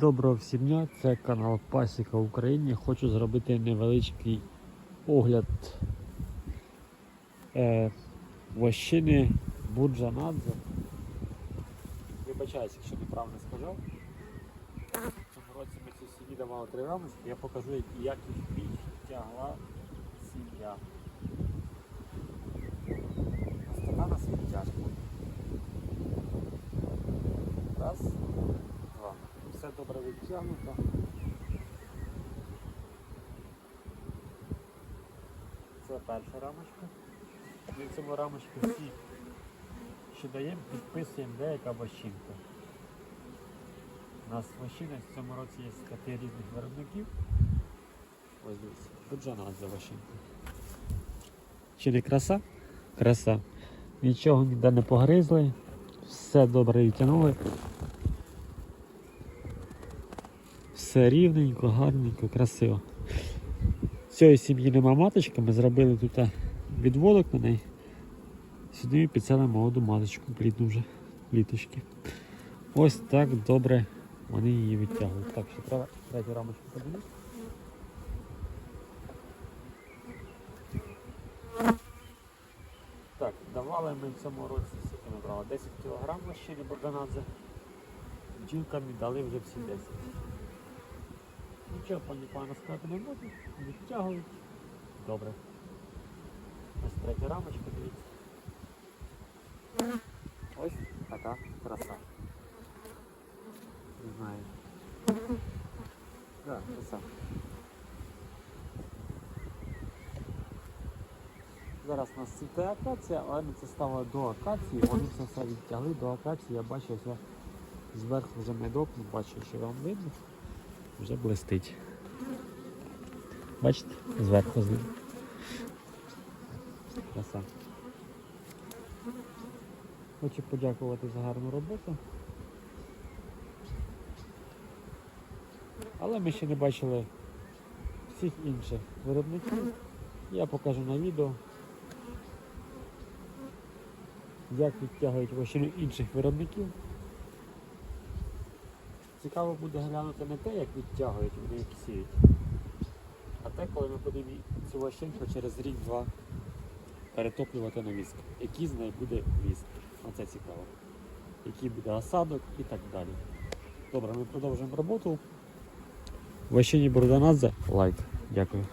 Доброго всім дня, це канал Пасіка в Україні. Хочу зробити невеличкий огляд е, вощини Буджанадзе. Вибачаюсь, якщо неправильно сказав. В цьому році ми цю сім'ї давали три рамочки, я покажу, як їх підтягла сім'я. Ось така на свій тяжко. Раз, два. Добре відтягнуто. Це перша рамочка. Ми цьому рамочку всі, що даємо, підписуємо деяка вощинка. У нас вощина в цьому році є п'яти різних виробників. Ось дивіться, тут же за вощинка. Чи не краса? Краса. Нічого ніде не погризли, все добре відтягнули. Все рівненько, гарненько, красиво. Цієї сім'ї нема маточки, ми зробили тут відводок на неї. Сюди підсели молоду маточку, плідну вже літочки. Ось так добре вони її відтягують. Так, ще треба третю рамочку подивитися. Так, давали ми в цьому році, скільки ми брали? 10 кг вощини Богданадзе. Бджілкам дали вже всі 10. Нічого пані пана сказати не можу, відтягують. Добре. Ось третя рамочка, дивіться. Ось така краса. Не знаю. Так, краса. Зараз у нас цвіте акація, але ми це ставили до акації, вони це все відтягли до акації, я бачу, все зверху вже медок, бачу, що вам видно вже блистить. Бачите? Зверху злив. Краса. Хочу подякувати за гарну роботу. Але ми ще не бачили всіх інших виробників. Я покажу на відео, як відтягують вощину інших виробників. Цікаво буде глянути не те, як відтягують, вони як сіють, а те, коли ми будемо цю ващинку через рік-два перетоплювати на віск. Який з неї буде віск. Оце цікаво. Який буде осадок і так далі. Добре, ми продовжуємо роботу. Ващині Бурданадзе лайк. Дякую.